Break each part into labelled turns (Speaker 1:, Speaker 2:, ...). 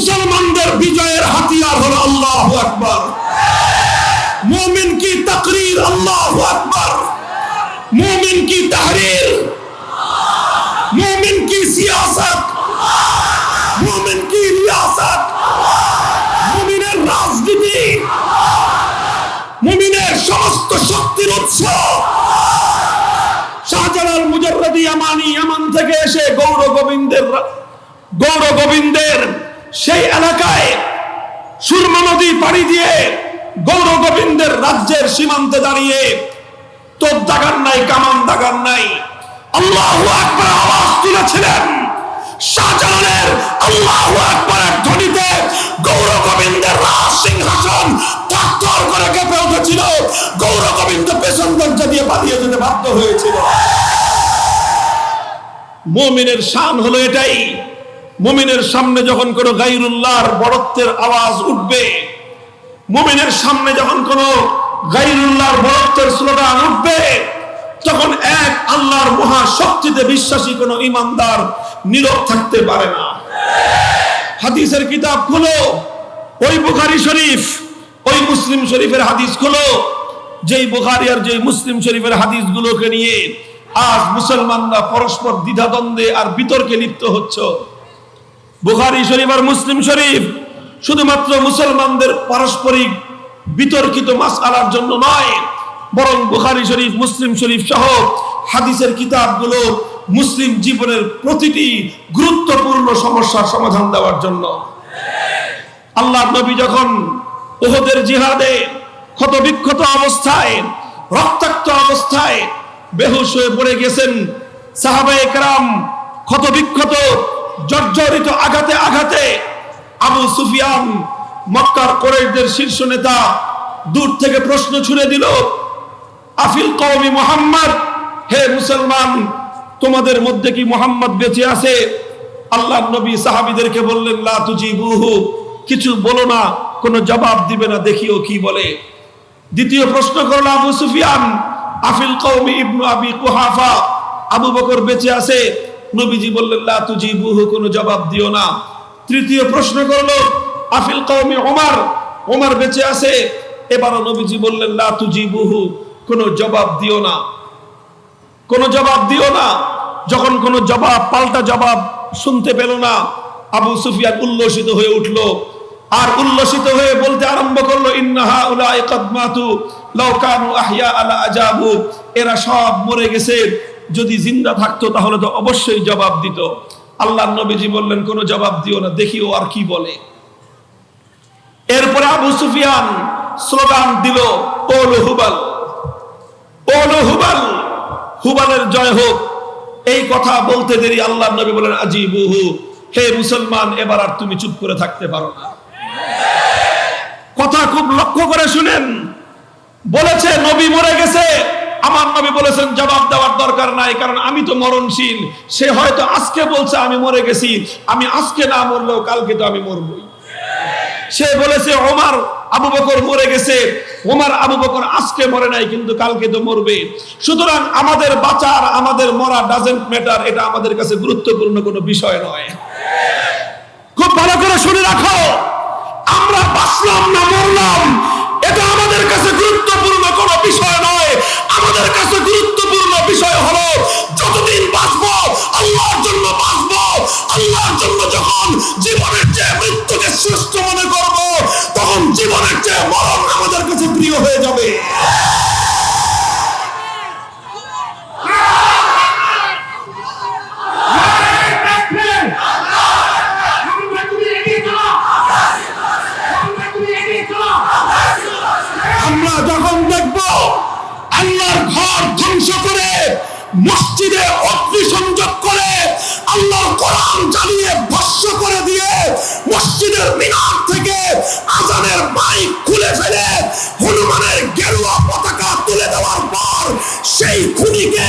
Speaker 1: মুসলমানদের বিজয়ের হাতিয়ার হলো আল্লাহ আকবর। মুমিন কি তকরির? আল্লাহ আকবর। মুমিন কি তাহরির? মুমিন কি সিয়াসত? মুমিন কি রিয়াসত? মুমিনের রাজনীতি? মুমিনের সমস্ত শক্তির উৎস? শাহজালাল মুজারদি আমানি এমন থেকে এসে গৌর গোবিন্দের গৌর গোবিন্দের সেই এলাকায় সুরমা নদী পাড়ি দিয়ে গৌর গোবিন্দের রাজ্যের সীমান্তে দাঁড়িয়ে তোর দাগান নাই, কামান দাগান নাই। আল্লাহ আকবার আওয়াজ তুলেছিলেন। শাহজালালের আল্লাহ আকবরের ধ্বনিতে গৌর গোবিন্দের রাজ সিংহাসন থরথর করে কেঁপে উঠেছিল। গৌর গোবিন্দ পেছন দরজা দিয়ে পালিয়ে যেতে বাধ্য হয়েছিল। মুমিনের শান হলো এটাই। মুমিনের সামনে যখন কোনো গাইরুল্লাহর বড়ত্বের আওয়াজ উঠবে, মুমিনের সামনে যখন কোনো গাইরুল্লাহর বড়ত্বের স্লোগান উঠবে, তখন এক আল্লাহর মহাশক্তিতে বিশ্বাসী কোনো ইমানদার নীরব থাকতে পারে না। হাদিসের কিতাব খুলো, ওই বুখারি শরীফ, ওই মুসলিম শরীফের হাদিস খুলো, যেই বুখারি আর যেই মুসলিম শরীফের হাদিসগুলোকে নিয়ে আজ মুসলমানরা পরস্পর দ্বিধাদ্বন্দ্বে আর বিতর্কে লিপ্ত হচ্ছে। বুখারি শরীফ আর মুসলিম শরীফ শুধুমাত্র মুসলমানদের পারস্পরিক বিতর্কিত মাস আলার জন্য নয়, বরং বুখারি শরীফ, মুসলিম শরীফ সহ হাদিসের কিতাবগুলো মুসলিম জীবনের প্রতিটি গুরুত্বপূর্ণ সমস্যার সমাধান দেওয়ার জন্য। আল্লাহ নবী যখন ওহদের জিহাদে ক্ষত বিক্ষত অবস্থায়, রক্তাক্ত অবস্থায় বেহুশ হয়ে পড়ে গেছেন সাহাবা একরাম ক্ষত বিক্ষত জর্জরিত আঘাতে আঘাতে আবু সুফিয়ান মক্কার কোরেশদের শীর্ষ নেতা দূর থেকে প্রশ্ন ছুড়ে দিল, আফিল কওমি মোহাম্মদ, হে মুসলমান, তোমাদের মধ্যে কি মোহাম্মদ বেঁচে আছে? আল্লাহ নবী সাহাবিদেরকে বললেন, লা তুজিবুহু, কিছু বলো না, কোনো জবাব দিবে না, দেখিও কি বলে। দ্বিতীয় প্রশ্ন করল আবু সুফিয়ান, আফিল কওমি ইবনু আবি কুহাফা, আবু বকর বেঁচে আছে? নবীজি বললেন, লা তুজিবুহু কোনো জবাব দিও না। তৃতীয় প্রশ্ন করল, আফিল কওমি ওমর ওমর বেঁচে আছে। এবারও নবীজি বললেন, লা তুজিবুহু কোনো জবাব দিও না। কোনো জবাব দিও না। যখন কোনো জবাব, পাল্টা জবাব শুনতে পেল না, আবু সুফিয়ান উল্লসিত হয়ে উঠল। আর উল্লসিত হয়ে বলতে আরম্ভ করল ইন্নাহা উলাই কদমাতু লাউ কানু আহইয়া আলা আজাবু এরা সব মরে গেছে। যদি জিন্দা থাকতো, তাহলে তো অবশ্যই জবাব দিত। আল্লাহ নবীজি বললেন, কোনো জবাব দিও না, দেখিও আর কি বলে। এরপরে আবু সুফিয়ান স্লোগান দিল, ওল হুবাল ওল হুবাল, হুবালের জয় হোক। এই কথা বলতে দেরি আল্লাহ নবী বলেন আজি বহু হে মুসলমান, এবার আর তুমি চুপ করে থাকতে পারো না। কথা খুব লক্ষ্য করে শুনেন। বলেছে, নবী মরে গেছে আমার নবী বলেছেন, জবাব দেওয়ার দরকার নাই, কারণ আমি তো মরণশীল। সে হয়তো আজকে বলছে, আমি মরে গেছি। আমি আজকে না মরলেও কালকে তো আমি মরবই। সে বলেছে, ওমার আবু বকর মরে গেছে। ওমার আবু বকর আজকে মরে নাই, কিন্তু কালকে তো মরবে। সুতরাং আমাদের বাঁচার, আমাদের মরা ডাজেন্ট ম্যাটার এটা আমাদের কাছে গুরুত্বপূর্ণ কোনো বিষয় নয়। আমাদের কাছে গুরুত্বপূর্ণ বিষয় হলো, যতদিন বাঁচবো, আল্লাহর জন্য বাঁচবো, আল্লাহর জন্য যখন জীবনের চেয়ে মৃত্যুকে শ্রেষ্ঠ মনে করব, তখন জীবনের চেয়ে মরণ আমাদের কাছে প্রিয় হয়ে যাবে। আমরা যখন ঘর ধ্বংস করে, মসজিদে অগ্নি সংযোগ করে, আল্লাহর কোরআন জ্বালিয়ে ভস্য করে দিয়ে মসজিদের মিনার থেকে আজানের মাইক খুলে ফেলে, হনুমানের গেরুয়া পতাকা তুলে দেওয়ার পর সেই খুনিকে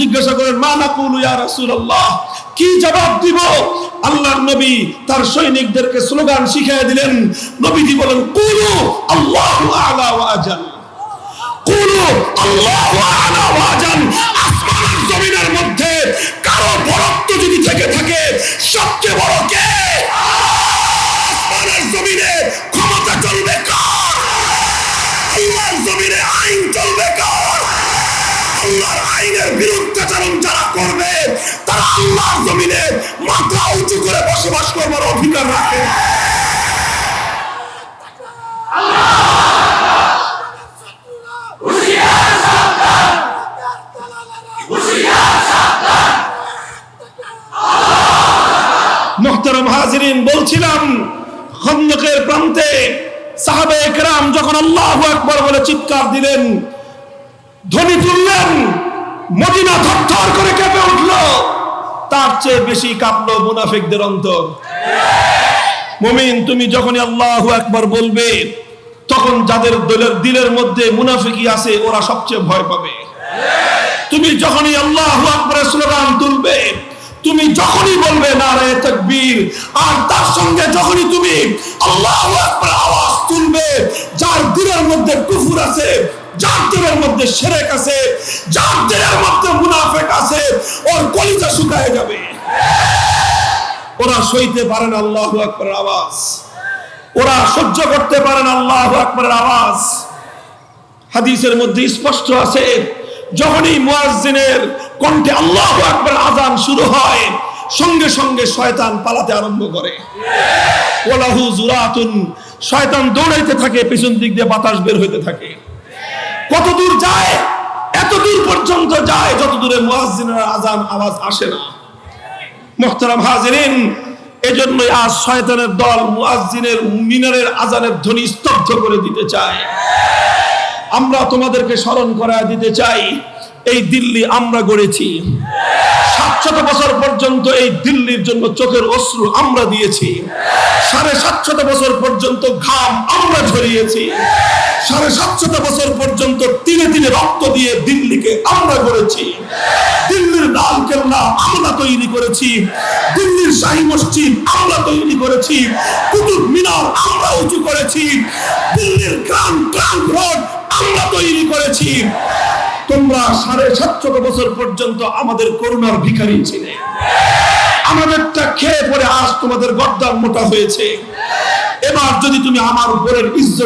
Speaker 1: জিজ্ঞাসা করেন, মা নাকুলু ইয়া রাসূলুল্লাহ? কি জবাব দিব? আল্লাহর নবী তার সৈনিকদেরকে স্লোগান শিখিয়ে দিলেন। বলেন, কুলু আল্লাহু আলা ওয়া আজাল। কুলু আল্লাহু আলা ওয়া আজাল। আসমান আর জমিনের মধ্যে কারও বরত্ব যদি থেকে থাকে, সবচেয়ে বড় কে? আসমানের জমিনে ক্ষমতা চলবে কার? জমিনে আইন চলবে কার? আল্লাহর আইনের বিরুদ্ধাচরণ যারা করবে, তারা আল্লাহর জমিনে মাথা উঁচু করে বসবাস করবার অধিকার রাখে। বলছিলাম যখন আল্লাহ আকবর বলে চিৎকার দিলেন ধ্বনি তুললেন মদিনা থরথর করে কেঁপে উঠল। তার চেয়ে বেশি কাঁপলো মুনাফিকদের অন্তর। মমিন, তুমি যখনই আল্লাহ একবার বলবে, তখন যাদের দলের দিলের মধ্যে মুনাফিকি আছে, ওরা সবচেয়ে ভয় পাবে। তুমি যখনই আল্লাহু যখনই বলবে নারে তাকবীর, আর তার সঙ্গে যখনই তুমি আল্লাহু আকবার আওয়াজ তুলবে, যার দিলের মধ্যে কুফর আছে ওর সইতে আওয়াজ। ওরা সহ্য করতে আওয়াজ। হাদিসের মধ্যে স্পষ্ট আছে, যখনই মুয়াজ্জিনের কণ্ঠে আল্লাহু আকবার আজান শুরু হয়। সঙ্গে সঙ্গে শয়তান পালাতে আরম্ভ করে। ওলাহু জুরাতুন, শয়তান দৌড়াইতে থাকে, পিছন দিক দিয়ে বাতাস বের হইতে থাকে। কত দূর যায়, এত দূর পর্যন্ত যায়, যত দূরে মুয়াজ্জিনের আজান আওয়াজ আসে না। মোহতারাম হাজিরিন, এজন্যই আজ শয়তানের দল মুয়াজ্জিনের মিনারের আজানের ধ্বনি স্তব্ধ করে দিতে চায়। আমরা তোমাদেরকে স্মরণ করা দিতে চাই এই দিল্লি আমরা গড়েছি। সাতশত বছর পর্যন্ত এই দিল্লির জন্য চোখের অশ্রু আমরা দিয়েছি। সাড়ে সাতশত বছর পর্যন্ত ঘাম আমরা ঝরিয়েছি। সাড়ে সাতশত বছর পর্যন্ত তিনে তিনে রক্ত দিয়ে দিল্লিকে আমরা গড়েছি। দিল্লির লাল কেল্লা আমরা তৈরি করেছি। দিল্লির শাহী মসজিদ আমরা তৈরি করেছি। কুতুব মিনার আমরা উঁচু করেছি। দিল্লির গ্রাম ট্রাঙ্ক রোড আমরা তৈরি করেছি। তোমরা সাড়ে সাতশত বছর পর্যন্ত আমাদের করুণার ভিখারি ছিলে। আমাদেরটা খেয়ে পরে আজ তোমাদের গদ্দার মোটা হয়েছে। এবার যদি তুমি আমার উপরের ইজ্জত